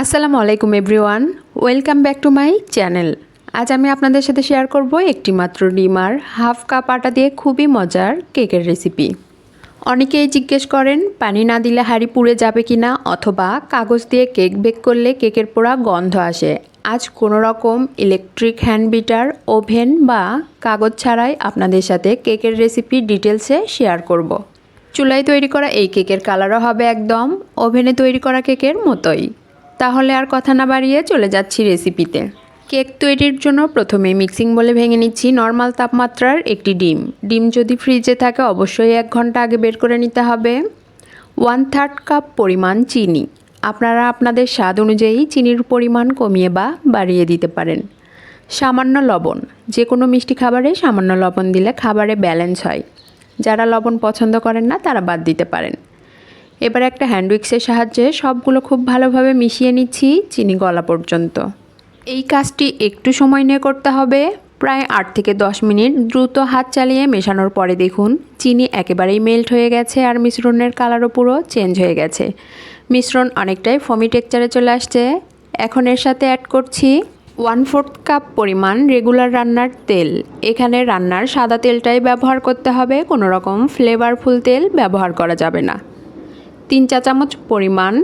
আসসালামু আলাইকুম, everyone. Welcome back to my channel. আজ আমি আপনাদের সাথে শেয়ার করব একটি মাত্র ডিমার হাফ কাপ আটা দিয়ে খুবই মজার কেকের রেসিপি। অনেকেই জিজ্ঞেস করেন, পানি না দিলে হাঁড়ি পুড়ে যাবে কি না? অথবা, কাগজ দিয়ে কেক বেক করলে কেকের পোড়া গন্ধ আসে। আজ কোনো রকম ইলেকট্রিক হ্যান্ড বিটার ওভেন বা কাগজ ছাড়াই আপনাদের সাথে কেকের রেসিপি ডিটেলসে শেয়ার করব। চুলায় তৈরি করা এই কেকের কালারও হবে একদম। ওভেনে তৈরি করা কেকের মতোই। তাহলে আর কথা না বাড়িয়ে চলে যাচ্ছি রেসিপিতে কেক তৈরির জন্য প্রথমে মিক্সিং বলে ভেঙে নিচ্ছি নর্মাল তাপমাত্রার একটি ডিম। ডিম যদি ফ্রিজে থাকে, অবশ্যই এক ঘণ্টা আগে বের করে নিতে হবে। ওয়ান থার্ড কাপ পরিমাণ চিনি। আপনারা আপনাদের স্বাদ অনুযায়ী চিনির পরিমাণ কমিয়ে বা বাড়িয়ে দিতে পারেন। সামান্য লবণ। যে কোনো মিষ্টি খাবারে সামান্য লবণ দিলে খাবারে ব্যালেন্স হয়। যারা লবণ পছন্দ করেন না, তারা বাদ দিতে পারেন। এবার একটা হ্যান্ড উইক্সের সাহায্যে সবগুলো খুব ভালোভাবে মিশিয়ে নিচ্ছি চিনি গলা পর্যন্ত। এই কাজটি একটু সময় নিয়ে করতে হবে। প্রায় আট থেকে দশ মিনিট দ্রুত হাত চালিয়ে মেশানোর পরে দেখুন, চিনি একেবারেই মেল্ট হয়ে গেছে আর মিশ্রণের কালারও পুরো চেঞ্জ হয়ে গেছে। মিশ্রণ অনেকটাই ফমি টেক্সচারে চলে আসছে। এখন এর সাথে অ্যাড করছি ওয়ান ফোর্থ কাপ পরিমাণ রেগুলার রান্নার তেল। এখানে রান্নার সাদা তেলটাই ব্যবহার করতে হবে, কোনো রকম ফ্লেভারফুল তেল ব্যবহার করা যাবে না। তিন চা চামচ পরিমাণ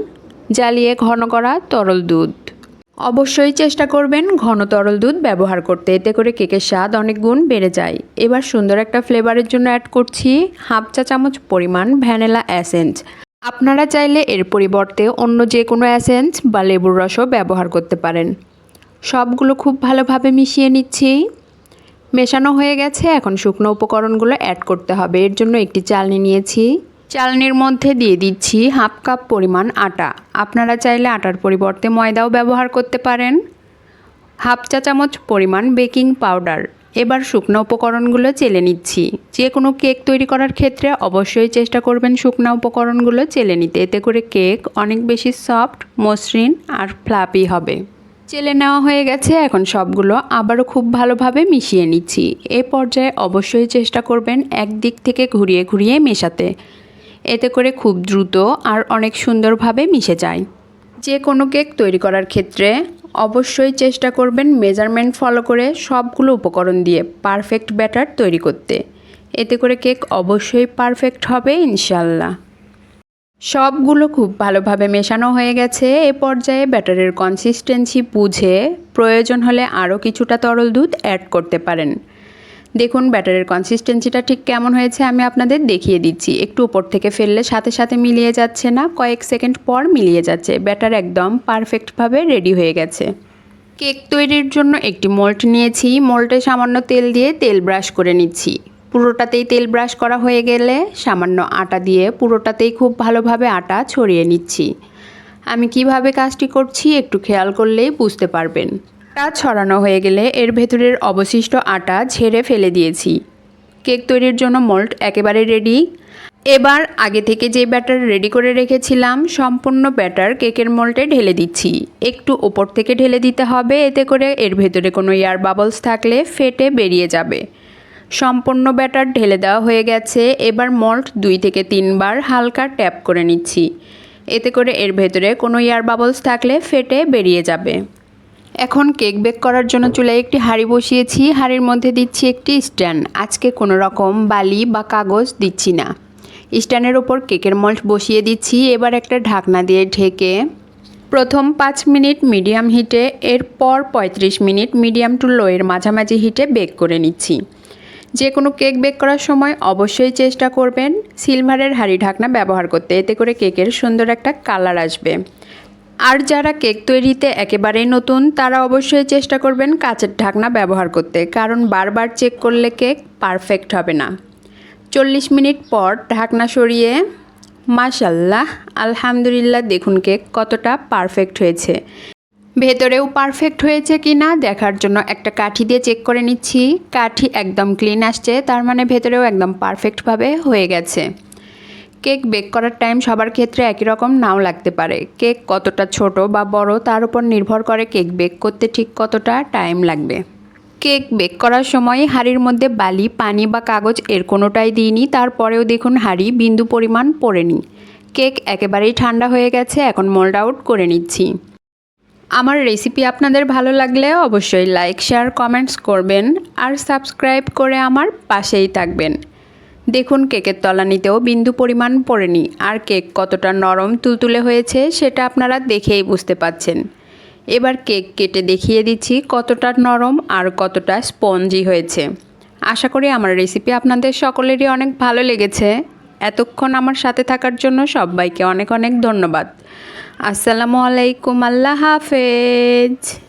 জ্বালিয়ে ঘন করা তরল দুধ। অবশ্যই চেষ্টা করবেন ঘন তরল দুধ ব্যবহার করতে, এতে করে কেকের স্বাদ অনেক গুণ বেড়ে যায়। এবার সুন্দর একটা ফ্লেভারের জন্য অ্যাড করছি হাফ চা চামচ পরিমাণ ভ্যানিলা অ্যাসেন্স আপনারা চাইলে এর পরিবর্তে অন্য যে কোনো অ্যাসেন্স বা লেবুর রসও ব্যবহার করতে পারেন। সবগুলো খুব ভালোভাবে মিশিয়ে নিচ্ছি। মেশানো হয়ে গেছে, এখন শুকনো উপকরণগুলো অ্যাড করতে হবে। এর জন্য একটি চালনি নিয়েছি। চালনির মধ্যে দিয়ে দিচ্ছি হাফ কাপ পরিমাণ আটা। আপনারা চাইলে আটার পরিবর্তে ময়দাও ব্যবহার করতে পারেন। হাফ চা চামচ পরিমাণ বেকিং পাউডার। এবার শুকনো উপকরণগুলো চেলে নিচ্ছি। যে কোনো কেক তৈরি করার ক্ষেত্রে অবশ্যই চেষ্টা করবেন শুকনো উপকরণগুলো চেলে নিতে। এতে করে কেক অনেক বেশি সফট, মসৃণ আর ফ্লাপি হবে। চেলে নেওয়া হয়ে গেছে, এখন সবগুলো আবারও খুব ভালোভাবে মিশিয়ে নিচ্ছি। এ পর্যায়ে অবশ্যই চেষ্টা করবেন এক দিক থেকে ঘুরিয়ে ঘুরিয়ে মেশাতে। এতে করে খুব দ্রুত আর অনেক সুন্দরভাবে মিশে যায়। যে কোনো কেক তৈরি করার ক্ষেত্রে অবশ্যই চেষ্টা করবেন মেজারমেন্ট ফলো করে সবগুলো উপকরণ দিয়ে পারফেক্ট ব্যাটার তৈরি করতে। এতে করে কেক অবশ্যই পারফেক্ট হবে ইনশাল্লাহ সবগুলো খুব ভালোভাবে মেশানো হয়ে গেছে। এ পর্যায়ে ব্যাটারের কনসিস্টেন্সি বুঝে প্রয়োজন হলে আরও কিছুটা তরল দুধ অ্যাড করতে পারেন। দেখুন, ব্যাটারের কনসিস্টেন্সিটা ঠিক কেমন হয়েছে আমি আপনাদের দেখিয়ে দিচ্ছি। একটু উপর থেকে ফেললে সাথে সাথে মিলিয়ে যাচ্ছে না, কয়েক সেকেন্ড পর মিলিয়ে যাচ্ছে। ব্যাটার একদম পারফেক্টভাবে রেডি হয়ে গেছে। কেক তৈরির জন্য একটি মোল্ট নিয়েছি। মোল্টে সামান্য তেল দিয়ে তেল ব্রাশ করে নিচ্ছি। পুরোটাতেই তেল ব্রাশ করা হয়ে গেলে সামান্য আটা দিয়ে পুরোটাতেই খুব ভালোভাবে আটা ছড়িয়ে নিচ্ছি। আমি কীভাবে কাজটি করছি একটু খেয়াল করলেই বুঝতে পারবেন। আটা ছড়ানো হয়ে গেলে এর ভেতরের অবশিষ্ট আটা ঝেড়ে ফেলে দিয়েছি। কেক তৈরির জন্য মোল্ড একেবারে রেডি। এবার আগে থেকে যে ব্যাটার রেডি করে রেখেছিলাম, সম্পূর্ণ ব্যাটার কেকের মোল্ডে ঢেলে দিচ্ছি। একটু ওপর থেকে ঢেলে দিতে হবে, এতে করে এর ভেতরে কোনো এয়ার বাবলস থাকলে ফেটে বেরিয়ে যাবে। সম্পূর্ণ ব্যাটার ঢেলে দেওয়া হয়ে গেছে। এবার মল্ট দুই থেকে তিনবার হালকা ট্যাপ করে নিচ্ছি। এতে করে এর ভেতরে কোনো এয়ার বাবলস থাকলে ফেটে বেরিয়ে যাবে। এখন কেক বেক করার জন্য চুলায় একটি হাঁড়ি বসিয়েছি। হাঁড়ির মধ্যে দিচ্ছি একটি স্ট্যান্ড। আজকে কোনো রকম বালি বা কাগজ দিচ্ছি না। স্ট্যান্ডের ওপর কেকের মল্ট বসিয়ে দিচ্ছি। এবার একটা ঢাকনা দিয়ে ঢেকে প্রথম পাঁচ মিনিট মিডিয়াম হিটে, এরপর পঁয়ত্রিশ মিনিট মিডিয়াম টু লোয়ের মাঝামাঝি হিটে বেক করে নিচ্ছি। যে কোনো কেক বেক করার সময় অবশ্যই চেষ্টা করবেন। সিলভারের হাঁড়ি ঢাকনা ব্যবহার করতে। এতে করে কেকের সুন্দর একটা কালার আসবে। আর যারা কেক তৈরিতে একেবারেই নতুন, তারা অবশ্যই চেষ্টা করবেন কাচের ঢাকনা ব্যবহার করতে, কারণ বারবার চেক করলে কেক পারফেক্ট হবে না। চল্লিশ মিনিট পর ঢাকনা সরিয়ে, মাশাল্লাহ, আলহামদুলিল্লাহ দেখুন কেক কতটা পারফেক্ট হয়েছে। ভেতরেও পারফেক্ট হয়েছে কি না দেখার জন্য একটা কাঠি দিয়ে চেক করে নিচ্ছি। কাঠি একদম ক্লিন আসছে, তার মানে ভেতরেও একদম পারফেক্টভাবে হয়ে গেছে। কেক বেক করার টাইম সবার ক্ষেত্রে একই রকম নাও লাগতে পারে। কেক কতটা ছোট বা বড় তার উপর নির্ভর করে কেক বেক করতে ঠিক কতটা টাইম লাগবে। কেক বেক করার সময় হাঁড়ির মধ্যে বালি, পানি বা কাগজ এর কোনোটাই দিইনি, তারপরেও দেখুন হাঁড়ি বিন্দু পরিমাণ পড়েনি। কেক একেবারেই ঠান্ডা হয়ে গেছে, এখন মোল্ড আউট করে নিচ্ছি। আমার রেসিপি আপনাদের ভালো লাগলে অবশ্যই লাইক শেয়ার কমেন্টস করবেন আর সাবস্ক্রাইব করে আমার পাশেই থাকবেন। দেখুন কেকের তলানিতেও বিন্দু পরিমাণ পড়েনি। আর কেক কতটা নরম তুলতুলে হয়েছে সেটা আপনারা দেখেই বুঝতে পাচ্ছেন। এবার কেক কেটে দেখিয়ে দিচ্ছি কতটা নরম আর কতটা স্পঞ্জি হয়েছে। আশা করি আমার রেসিপি আপনাদের সকলেরই অনেক ভালো লেগেছে। এতক্ষণ আমার সাথে থাকার জন্য সবাইকে অনেক অনেক ধন্যবাদ। আসসালামু আলাইকুম, আল্লাহ হাফেজ।